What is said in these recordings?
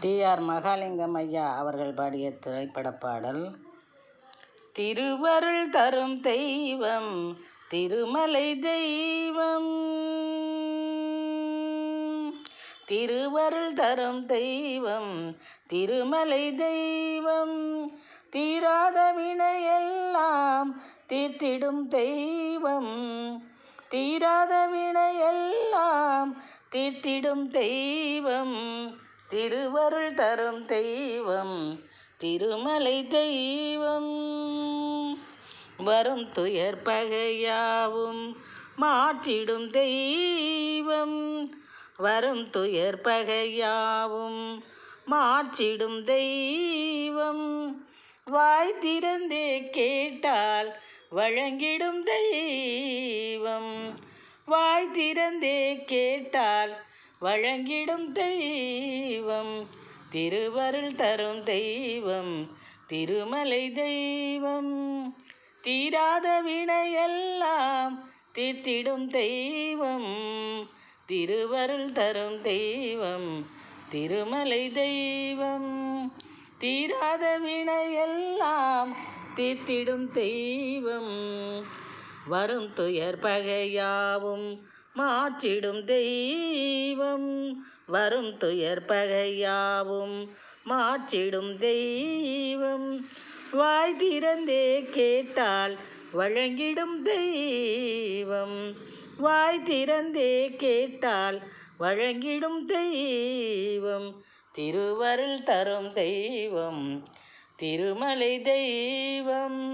D R Mahalingam ஐயா அவர்கள் பாடிய திரைப்பட பாடல் திருவருள் தரும் தெய்வம் திருமலை தெய்வம். திருவருள் தரும் தெய்வம் திருமலை தெய்வம். தீராத வினையெல்லாம் தீர்த்திடும் தெய்வம். தீராத வினையெல்லாம் தீர்த்திடும் தெய்வம். திருவருள் தரும் தெய்வம் திருமலை தெய்வம். வரும் துயர் பகையாவும் மாற்றிடும் தெய்வம். வரும் துயர் பகையாவும் மாற்றிடும் தெய்வம். வாய் திறந்தே கேட்டால் வழங்கிடும் தெய்வம். வாய் திறந்தே கேட்டால் வழங்கிடும் தெய்வம் திருவருள் தரும் தெய்வம் திருமலை தெய்வம். தீராத வினையெல்லாம் தீர்த்திடும் தெய்வம் திருவருள் தரும் தெய்வம் திருமலை தெய்வம். தீராத வினையெல்லாம் தீர்த்திடும் தெய்வம் வரும் துயர் பகையாவும் மாற்றிடும் தெய்வம். வரும் துயர் பகையாவும் மாற்றிடும் தெய்வம். வாய் திறந்தே கேட்டால் வழங்கிடும் தெய்வம். வாய் திறந்தே கேட்டால் வழங்கிடும் தெய்வம். திருவருள் தரும் தெய்வம் திருமலை தெய்வம்.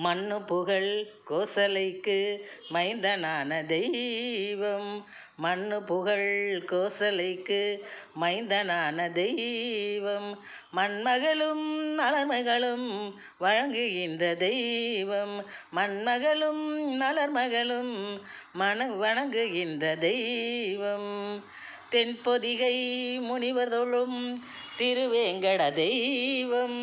மண்ணு புகழ் கோசலைக்கு மைந்தனான தெய்வம். மண்ணு புகழ் கோசலைக்கு மைந்தனான தெய்வம். மண்மகளும் நலர்மகளும் வழங்குகின்ற தெய்வம். மண்மகளும் நலர்மகளும் மன வணங்குகின்ற தெய்வம். தென்பொதிகை முனிவர் தொழும் திருவேங்கட தெய்வம்.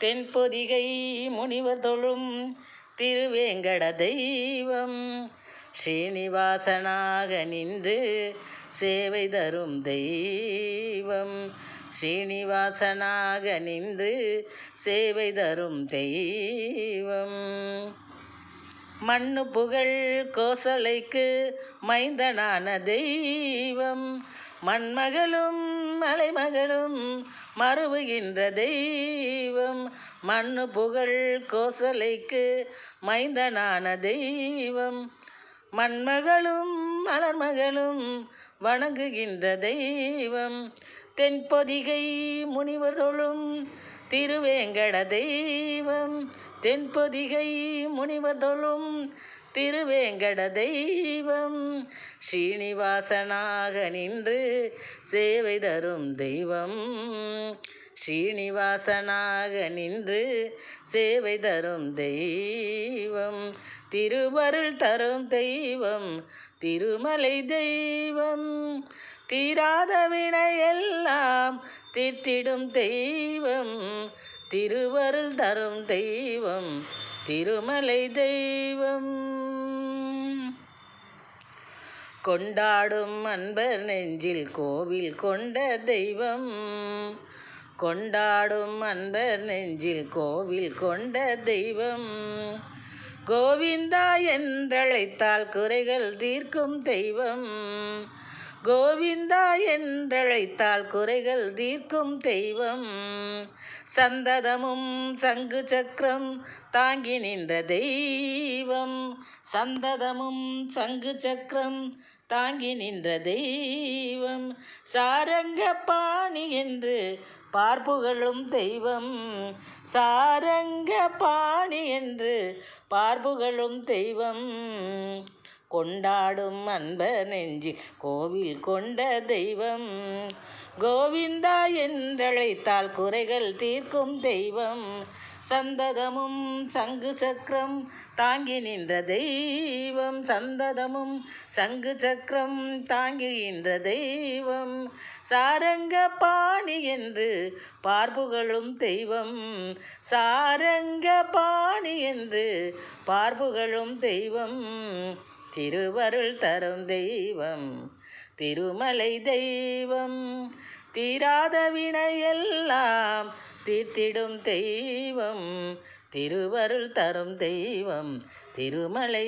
தென்பொதிகை முனிவர் தொழும் திருவேங்கட தெய்வம். ஸ்ரீனிவாசனாக நின்று சேவை தரும் தெய்வம். ஸ்ரீனிவாசனாக நின்று சேவை தரும் தெய்வம். மண்ணு புகழ் கோசலைக்கு மைந்தனான தெய்வம். மண்மகளும் மலைமகளும் மறுவுகின்ற தெய்வம். மண்ணு புகழ் கோசலைக்கு மைந்தனான தெய்வம். மண்மகளும் மலர்மகளும் வணங்குகின்ற தெய்வம். தென்பொதிகை முனிவர் தொழும் திருவேங்கட தெய்வம். தென்பொதிகை முனிவர் தொழும் திருவேங்கட தெய்வம் ஸ்ரீனிவாசனாக நின்று சேவை தரும் தெய்வம். ஸ்ரீனிவாசனாக நின்று சேவை தரும் தெய்வம். திருவருள் தரும் தெய்வம் திருமலை தெய்வம். தீராத வினையெல்லாம் தீர்த்திடும் தெய்வம் திருவருள் தரும் தெய்வம். திருமலை தெய்வம். கொண்டாடும் அன்பர் நெஞ்சில் கோவில் கொண்ட தெய்வம். கொண்டாடும் அன்பர் நெஞ்சில் கோவில் கொண்ட தெய்வம். கோவிந்தா என்றழைத்தால் குறைகள் தீர்க்கும் தெய்வம். கோவிந்தா என்றழைத்தால் குறைகள் தீர்க்கும் தெய்வம். சந்ததமும் சங்கு சக்கரம் தாங்கி நின்ற தெய்வம். சந்ததமும் சங்கு சக்கரம் தாங்கி நின்ற தெய்வம். சாரங்க பாணி என்று பார்ப்புகளும் தெய்வம். சாரங்க பாணி என்று பார்ப்புகளும் தெய்வம். கொண்டாடும் அன்ப நெஞ்சி கோவில் கொண்ட தெய்வம். கோவிந்தா என்றழைத்தால் குறைகள் தீர்க்கும் தெய்வம். சந்ததமும் சங்கு சக்கரம் தாங்கி நின்ற தெய்வம். சந்ததமும் சங்கு சக்கரம் தாங்குகின்ற தெய்வம். சாரங்க பாணி என்று பார்ப்புகளும் தெய்வம். சாரங்க பாணி என்று பார்ப்புகளும் தெய்வம். திருவருள் தரும் தெய்வம் திருமலை தெய்வம். தீராத வினையெல்லாம் தீர்த்திடும் தெய்வம் திருவருள் தரும் தெய்வம் திருமலை